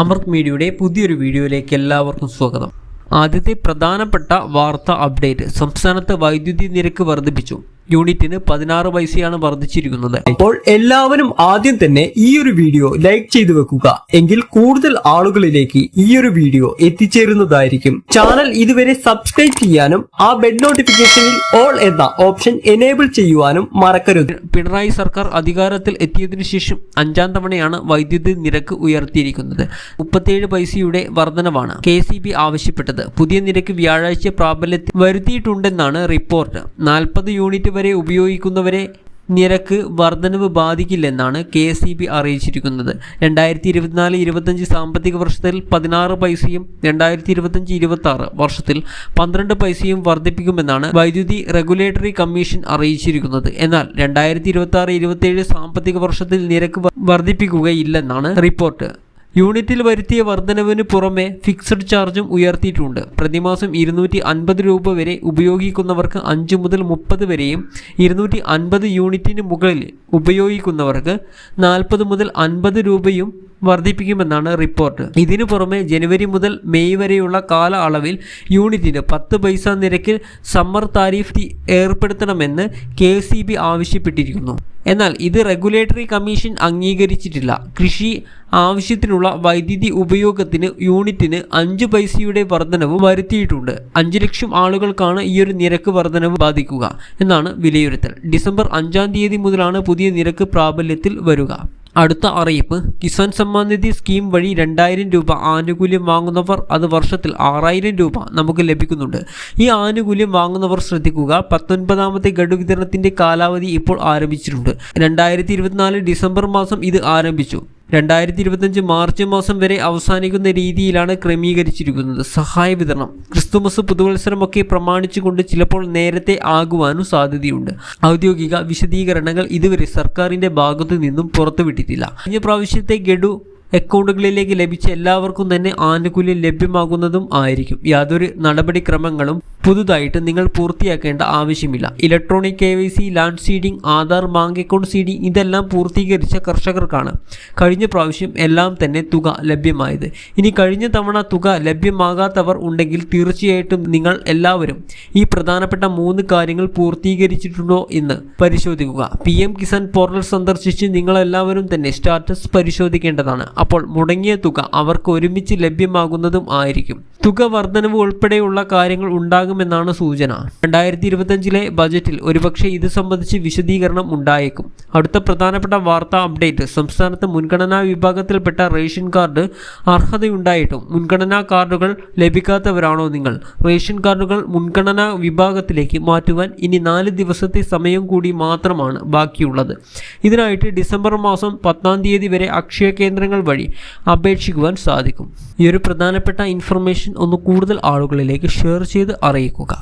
അമൃത് മീഡിയയുടെ പുതിയൊരു വീഡിയോയിലേക്ക് എല്ലാവർക്കും സ്വാഗതം. ആദ്യത്തെ പ്രധാനപ്പെട്ട വാർത്ത അപ്ഡേറ്റ് സംസ്ഥാനത്ത് വൈദ്യുതി നിരക്ക് വർദ്ധിപ്പിച്ചു. യൂണിറ്റിന് പതിനാറ് പൈസയാണ് വർദ്ധിച്ചിരിക്കുന്നത്. അപ്പോൾ എല്ലാവരും ആദ്യം തന്നെ ഈ ഒരു വീഡിയോ ലൈക്ക് ചെയ്തു വെക്കുക. എങ്കിൽ കൂടുതൽ ആളുകളിലേക്ക് ഈ ഒരു വീഡിയോ എത്തിച്ചേരുന്നതായിരിക്കും. ചാനൽ ഇതുവരെ സബ്സ്ക്രൈബ് ചെയ്യാനും ആ ബെഡ് നോട്ടിഫിക്കേഷനിൽ ഓൾ എന്ന ഓപ്ഷൻ എനേബിൾ ചെയ്യുവാനും മറക്കരുത്. പിണറായി സർക്കാർ അധികാരത്തിൽ എത്തിയതിനു ശേഷം അഞ്ചാം തവണയാണ് വൈദ്യുതി നിരക്ക് ഉയർത്തിയിരിക്കുന്നത്. മുപ്പത്തിയേഴ് പൈസയുടെ വർധനവാണ് കെ സി ബി ആവശ്യപ്പെട്ടത്. പുതിയ നിരക്ക് വ്യാഴാഴ്ച പ്രാബല്യത്തിൽ വരുത്തിയിട്ടുണ്ടെന്നാണ് റിപ്പോർട്ട്. നാൽപ്പത് യൂണിറ്റ് വരെ ഉപയോഗിക്കുന്നവരെ നിരക്ക് വർധനവ് ബാധിക്കില്ലെന്നാണ് കെ എസ് ഇ ബി അറിയിച്ചിരിക്കുന്നത്. രണ്ടായിരത്തി ഇരുപത്തിനാല് ഇരുപത്തഞ്ച് സാമ്പത്തിക വർഷത്തിൽ പതിനാറ് പൈസയും രണ്ടായിരത്തി ഇരുപത്തഞ്ച് ഇരുപത്തി ആറ് വർഷത്തിൽ പന്ത്രണ്ട് പൈസയും വർദ്ധിപ്പിക്കുമെന്നാണ് വൈദ്യുതി റെഗുലേറ്ററി കമ്മീഷൻ അറിയിച്ചിരിക്കുന്നത്. എന്നാൽ രണ്ടായിരത്തി ഇരുപത്തി ആറ് ഇരുപത്തിയേഴ് സാമ്പത്തിക വർഷത്തിൽ നിരക്ക് വർദ്ധിപ്പിക്കുകയില്ലെന്നാണ് റിപ്പോർട്ട്. യൂണിറ്റിൽ വരുത്തിയ വർധനവിന് പുറമെ ഫിക്സഡ് ചാർജും ഉയർത്തിയിട്ടുണ്ട്. പ്രതിമാസം ഇരുന്നൂറ്റി അൻപത് രൂപ വരെ ഉപയോഗിക്കുന്നവർക്ക് അഞ്ച് മുതൽ മുപ്പത് വരെയും ഇരുന്നൂറ്റി അൻപത് യൂണിറ്റിന് മുകളിൽ ഉപയോഗിക്കുന്നവർക്ക് നാൽപ്പത് മുതൽ അൻപത് രൂപയും വർദ്ധിപ്പിക്കുമെന്നാണ് റിപ്പോർട്ട്. ഇതിനു പുറമെ ജനുവരി മുതൽ മെയ് വരെയുള്ള കാല അളവിൽ യൂണിറ്റിന് പത്ത് പൈസ നിരക്കിൽ സമ്മർ താരിഫ് ഏർപ്പെടുത്തണമെന്ന് കെ ആവശ്യപ്പെട്ടിരിക്കുന്നു. എന്നാൽ ഇത് റെഗുലേറ്ററി കമ്മീഷൻ അംഗീകരിച്ചിട്ടില്ല. കൃഷി ആവശ്യത്തിനുള്ള വൈദ്യുതി ഉപയോഗത്തിന് യൂണിറ്റിന് അഞ്ച് പൈസയുടെ വർധനവ് വരുത്തിയിട്ടുണ്ട്. അഞ്ച് ലക്ഷം ആളുകൾക്കാണ് ഈ ഒരു നിരക്ക് വർധനവ് ബാധിക്കുക എന്നാണ് വിലയിരുത്തൽ. ഡിസംബർ അഞ്ചാം തീയതി മുതലാണ് പുതിയ നിരക്ക് പ്രാബല്യത്തിൽ വരിക. അടുത്ത അറിയിപ്പ് കിസാൻ സമ്മാൻ നിധി സ്കീം വഴി രണ്ടായിരം രൂപ ആനുകൂല്യം വാങ്ങുന്നവർ അത് വർഷത്തിൽ ആറായിരം രൂപ നമുക്ക് ലഭിക്കുന്നുണ്ട്. ഈ ആനുകൂല്യം വാങ്ങുന്നവർ ശ്രദ്ധിക്കുക പത്തൊൻപതാമത്തെ ഗഡു വിതരണത്തിന്റെ കാലാവധി ഇപ്പോൾ ആരംഭിച്ചിട്ടുണ്ട്. രണ്ടായിരത്തി ഡിസംബർ മാസം ഇത് ആരംഭിച്ചു. രണ്ടായിരത്തി ഇരുപത്തഞ്ച് മാർച്ച് മാസം വരെ അവസാനിക്കുന്ന രീതിയിലാണ് ക്രമീകരിച്ചിരിക്കുന്നത്. സഹായ വിതരണം. ക്രിസ്തുമസ് പുതുവത്സരമൊക്കെ പ്രമാണിച്ചുകൊണ്ട് ചിലപ്പോൾ നേരത്തെ ആകുവാനും സാധ്യതയുണ്ട്. ഔദ്യോഗിക വിശദീകരണങ്ങൾ ഇതുവരെ സർക്കാരിന്റെ ഭാഗത്തു നിന്നും പുറത്തുവിട്ടിട്ടില്ല. കഴിഞ്ഞ പ്രാവശ്യത്തെ ഗഡു അക്കൗണ്ടുകളിലേക്ക് ലഭിച്ച എല്ലാവർക്കും തന്നെ ആനുകൂല്യം ലഭ്യമാകുന്നതും ആയിരിക്കും. യാതൊരു നടപടിക്രമങ്ങളും പുതുതായിട്ട് നിങ്ങൾ പൂർത്തിയാക്കേണ്ട ആവശ്യമില്ല. Electronic K Y C land seeding Aadhaar bank account seeding ഇതെല്ലാം പൂർത്തീകരിച്ച കർഷകർക്കാണ് കഴിഞ്ഞ പ്രാവശ്യം എല്ലാം തന്നെ തുക ലഭ്യമായത്. ഇനി കഴിഞ്ഞ തവണ തുക ലഭ്യമാകാത്തവർ ഉണ്ടെങ്കിൽ തീർച്ചയായിട്ടും നിങ്ങൾ എല്ലാവരും ഈ പ്രധാനപ്പെട്ട മൂന്ന് കാര്യങ്ങൾ പൂർത്തീകരിച്ചിട്ടുണ്ടോ എന്ന് പരിശോധിക്കുക. പി എം കിസാൻ പോർട്ടൽ സന്ദർശിച്ച് നിങ്ങളെല്ലാവരും തന്നെ സ്റ്റാറ്റസ് പരിശോധിക്കേണ്ടതാണ്. അപ്പോൾ മുടങ്ങിയ തുക അവർക്ക് ഒരുമിച്ച് ലഭ്യമാകുന്നതും ആയിരിക്കും. തുക വർധനവ് ഉൾപ്പെടെയുള്ള കാര്യങ്ങൾ ഉണ്ടാകുമെന്നാണ് സൂചന. രണ്ടായിരത്തി ഇരുപത്തഞ്ചിലെ ബജറ്റിൽ ഒരുപക്ഷെ ഇത് സംബന്ധിച്ച് വിശദീകരണം ഉണ്ടായേക്കും. അടുത്ത പ്രധാനപ്പെട്ട വാർത്താ അപ്ഡേറ്റ്. സംസ്ഥാനത്ത് മുൻഗണനാ വിഭാഗത്തിൽപ്പെട്ട റേഷൻ കാർഡ് അർഹതയുണ്ടായിട്ടും മുൻഗണനാ കാർഡുകൾ ലഭിക്കാത്തവരാണോ നിങ്ങൾ? റേഷൻ കാർഡുകൾ മുൻഗണനാ വിഭാഗത്തിലേക്ക് മാറ്റുവാൻ ഇനി നാല് ദിവസത്തെ സമയം കൂടി മാത്രമാണ് ബാക്കിയുള്ളത്. ഇതിനായിട്ട് ഡിസംബർ മാസം പത്താം തീയതി വരെ അക്ഷയ കേന്ദ്രങ്ങൾ വഴി അപേക്ഷിക്കുവാൻ സാധിക്കും. ഈ ഒരു പ്രധാനപ്പെട്ട ഇൻഫർമേഷൻ ഒന്ന് കൂടുതൽ ആളുകളിലേക്ക് ഷെയർ ചെയ്ത് い子が。